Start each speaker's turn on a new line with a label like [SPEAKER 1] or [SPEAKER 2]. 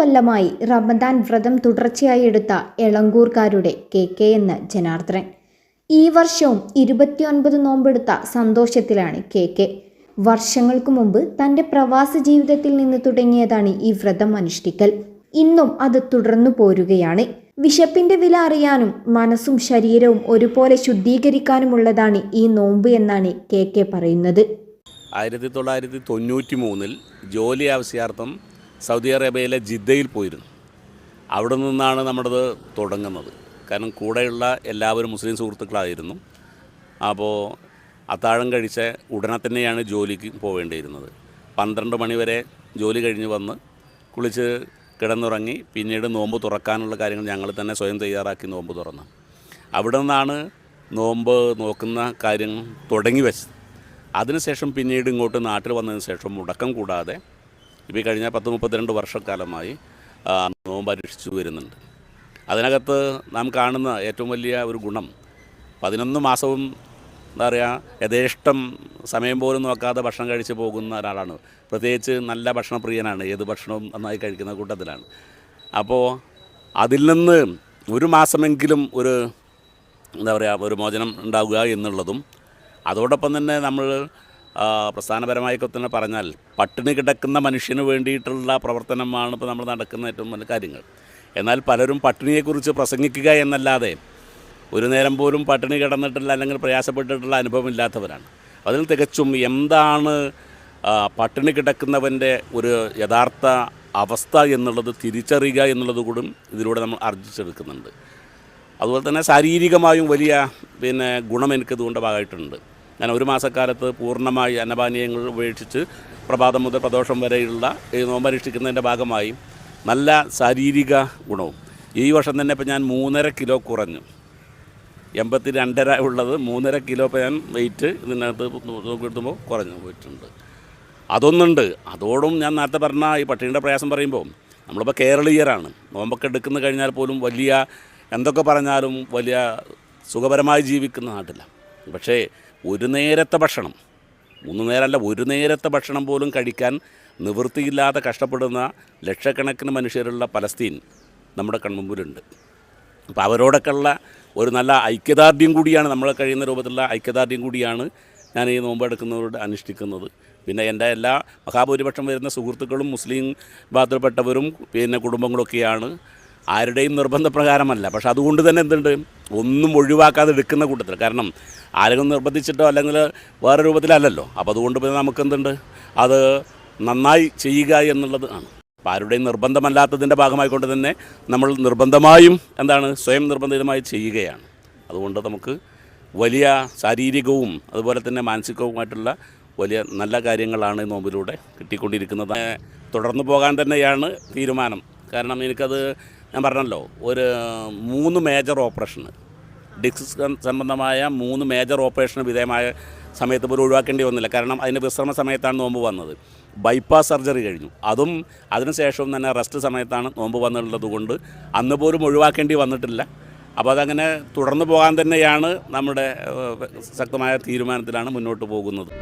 [SPEAKER 1] കൊല്ലമായി റമദാൻ വ്രതം തുടർച്ചയായി എടുത്ത എളങ്കൂർക്കാരുടെ കെ കെ എന്ന് ജനാർദ്ദനൻ. ഈ വർഷവും ഇരുപത്തിയൊൻപത് നോമ്പെടുത്ത സന്തോഷത്തിലാണ് കെ കെ. വർഷങ്ങൾക്ക് മുമ്പ് തന്റെ പ്രവാസ ജീവിതത്തിൽ നിന്ന് തുടങ്ങിയതാണ് ഈ വ്രതം അനുഷ്ഠിക്കൽ. ഇന്നും അത് തുടർന്നു പോരുകയാണ്. വിശപ്പിന്റെ വില അറിയാനും മനസ്സും ശരീരവും ഒരുപോലെ ശുദ്ധീകരിക്കാനുമുള്ളതാണ് ഈ നോമ്പ് എന്നാണ് കെ കെ പറയുന്നത്.
[SPEAKER 2] ആയിരത്തി തൊള്ളായിരത്തി തൊണ്ണൂറ്റി മൂന്നിൽ ജോലി ആവശ്യാർത്ഥം സൗദി അറേബ്യയിലെ ജിദ്ദയിൽ പോയിരുന്നു. അവിടെ നിന്നാണ് നമ്മുടേത് തുടങ്ങുന്നത്. കാരണം കൂടെയുള്ള എല്ലാവരും മുസ്ലിം സുഹൃത്തുക്കളായിരുന്നു. അപ്പോൾ അത്താഴം കഴിച്ച ഉടനെ തന്നെയാണ് ജോലിക്ക് പോവേണ്ടിയിരുന്നത്. പന്ത്രണ്ട് മണിവരെ ജോലി കഴിഞ്ഞ് വന്ന് കുളിച്ച് കിടന്നുറങ്ങി പിന്നീട് നോമ്പ് തുറക്കാനുള്ള കാര്യങ്ങൾ ഞങ്ങൾ തന്നെ സ്വയം തയ്യാറാക്കി നോമ്പ് തുറന്നു. അവിടെ നിന്നാണ് നോമ്പ് നോക്കുന്ന കാര്യം തുടങ്ങി വെച്ചത്. അതിനുശേഷം പിന്നീട് ഇങ്ങോട്ട് നാട്ടിൽ വന്നതിന് ശേഷം മുടക്കം കൂടാതെ ഇപ്പോൾ കഴിഞ്ഞ പത്ത് മുപ്പത്തിരണ്ട് വർഷക്കാലമായി ആ, നോമ്പ് അനുഷ്ഠിച്ചു വരുന്നുണ്ട്. അതിനകത്ത് നാം കാണുന്ന ഏറ്റവും വലിയ ഒരു ഗുണം പതിനൊന്ന് മാസവും എന്താ പറയുക യഥേഷ്ടം സമയം പോലും നോക്കാതെ ഭക്ഷണം കഴിച്ച് പോകുന്ന ഒരാളാണ്. പ്രത്യേകിച്ച് നല്ല ഭക്ഷണപ്രിയനാണ് ഏത് ഭക്ഷണവും നന്നായി കഴിക്കുന്ന കൂട്ടത്തിലാണ്. അപ്പോൾ അതിൽ നിന്ന് ഒരു മാസമെങ്കിലും ഒരു എന്താ പറയുക ഒരു മോചനം ഉണ്ടാവുക എന്നുള്ളതും അതോടൊപ്പം തന്നെ നമ്മൾ ആ, പ്രസ്ഥാനപരമായൊക്കെ തന്നെ പറഞ്ഞാൽ പട്ടിണി കിടക്കുന്ന മനുഷ്യന് വേണ്ടിയിട്ടുള്ള പ്രവർത്തനമാണ് ഇപ്പോൾ നമ്മൾ നടക്കുന്ന ഏറ്റവും വലിയ കാര്യങ്ങൾ. എന്നാൽ പലരും പട്ടിണിയെക്കുറിച്ച് പ്രസംഗിക്കുക എന്നല്ലാതെ ഒരു നേരം പോലും പട്ടിണി കിടന്നിട്ടുള്ള അല്ലെങ്കിൽ പ്രയാസപ്പെട്ടിട്ടുള്ള അനുഭവമില്ലാത്തവരാണ് അതിൽ തികച്ചും എന്താണ് പട്ടിണി കിടക്കുന്നവന്റെ ഒരു യഥാർത്ഥ അവസ്ഥ എന്നുള്ളത് തിരിച്ചറിയുക എന്നുള്ളത് കൂടും ഇതിലൂടെ നമ്മൾ ആർജിച്ചെടുക്കുന്നുണ്ട് അതുപോലെ തന്നെ ശാരീരികമായും വലിയ പിന്നെ ഗുണം എനിക്ക് ഇതുകൊണ്ട് ഭാഗമായിട്ടുണ്ട്. ഞാൻ ഒരു മാസക്കാലത്ത് പൂർണമായി അന്നപാനീയങ്ങൾ ഉപേക്ഷിച്ച് പ്രഭാതം മുതൽ പ്രദോഷം വരെയുള്ള ഈ നോമ്പനുഷ്ഠിക്കുന്നതിന്റെ ഭാഗമായി നല്ല ശാരീരിക ഗുണവും. ഈ വർഷം തന്നെ ഇപ്പോൾ ഞാൻ മൂന്നര കിലോ കുറഞ്ഞു. എൺപത്തി രണ്ടര ഉള്ളത് മൂന്നര കിലോ ഇപ്പോൾ ഞാൻ വെയിറ്റ് ഇതിനകത്ത് നോക്കിയെടുത്തുമ്പോൾ കുറഞ്ഞു പോയിട്ടുണ്ട്. അതൊന്നുണ്ട്. അതോടും ഞാൻ നേരത്തെ പറഞ്ഞ ഈ പട്ടിണിയുടെ പ്രയാസം പറയുമ്പോൾ നമ്മളിപ്പോൾ കേരളീയരാണ്. നോമ്പൊക്കെ എടുക്കുന്ന കഴിഞ്ഞാൽ പോലും വലിയ എന്തൊക്കെ പറഞ്ഞാലും വലിയ സുഖപരമായി ജീവിക്കുന്ന നാട്ടിലാണ് പക്ഷേ ഒരു നേരത്തെ ഭക്ഷണം. മൂന്ന് നേരമല്ല ഒരു നേരത്തെ ഭക്ഷണം പോലും കഴിക്കാൻ നിവൃത്തിയില്ലാതെ കഷ്ടപ്പെടുന്ന ലക്ഷക്കണക്കിന് മനുഷ്യരുള്ള പലസ്തീൻ നമ്മുടെ കൺമുമ്പിലുണ്ട്. അപ്പോൾ അവരോടൊക്കെ ഉള്ള ഒരു നല്ല ഐക്യദാർഢ്യം കൂടിയാണ് നമ്മൾ കഴിയുന്ന രൂപത്തിലുള്ള ഐക്യദാർഢ്യം കൂടിയാണ് ഞാൻ ഈ നോമ്പെടുക്കുന്നവരോട് അനുഷ്ഠിക്കുന്നത്. പിന്നെ എന്റെ എല്ലാ മഹാഭൂരിപക്ഷം വരുന്ന സുഹൃത്തുക്കളും മുസ്ലിം ബാധപ്പെട്ടവരും പിന്നെ കുടുംബങ്ങളൊക്കെയാണ് ആരുടെയും നിർബന്ധപ്രകാരമല്ല. പക്ഷെ അതുകൊണ്ട് തന്നെ എന്തുണ്ട്? ഒന്നും ഒഴിവാക്കാതെ എടുക്കുന്ന കൂട്ടത്തിൽ. കാരണം ആരെങ്കിലും നിർബന്ധിച്ചിട്ടോ അല്ലെങ്കിൽ വേറെ രൂപത്തിലല്ലല്ലോ. അപ്പോൾ അതുകൊണ്ട് പിന്നെ നമുക്ക് എന്തുണ്ട്? അത് നന്നായി ചെയ്യുക എന്നുള്ളത് ആണ്. അപ്പോൾ ആരുടെയും നിർബന്ധമല്ലാത്തതിന്റെ ഭാഗമായിക്കൊണ്ട് തന്നെ നമ്മൾ നിർബന്ധമായും എന്താണ്? സ്വയം നിർബന്ധിതമായി ചെയ്യുകയാണ്. അതുകൊണ്ട് നമുക്ക് വലിയ ശാരീരികവും അതുപോലെ തന്നെ മാനസികവുമായിട്ടുള്ള വലിയ നല്ല കാര്യങ്ങളാണ് നോമ്പിലൂടെ കിട്ടിക്കൊണ്ടിരിക്കുന്നത്. തുടർന്ന് പോകാൻ തന്നെയാണ് തീരുമാനം. കാരണം എനിക്കത് ഞാൻ പറഞ്ഞല്ലോ ഒരു മൂന്ന് മേജർ ഓപ്പറേഷന് ഡിക്സ് സംബന്ധമായ മൂന്ന് മേജർ ഓപ്പറേഷന് വിധേയമായ സമയത്ത് പോലും ഒഴിവാക്കേണ്ടി വന്നില്ല. കാരണം അതിന്റെ വിശ്രമ സമയത്താണ് നോമ്പ് വന്നത്. ബൈപ്പാസ് സർജറി കഴിഞ്ഞു. അതും അതിനുശേഷവും തന്നെ റെസ്റ്റ് സമയത്താണ് നോമ്പ് വന്നിട്ടുള്ളത് കൊണ്ട് അന്ന് പോലും ഒഴിവാക്കേണ്ടി വന്നിട്ടില്ല. അപ്പോൾ അതങ്ങനെ തുടർന്നു പോകാൻ തന്നെയാണ് നമ്മുടെ ശക്തമായ തീരുമാനത്തിലാണ് മുന്നോട്ട് പോകുന്നത്.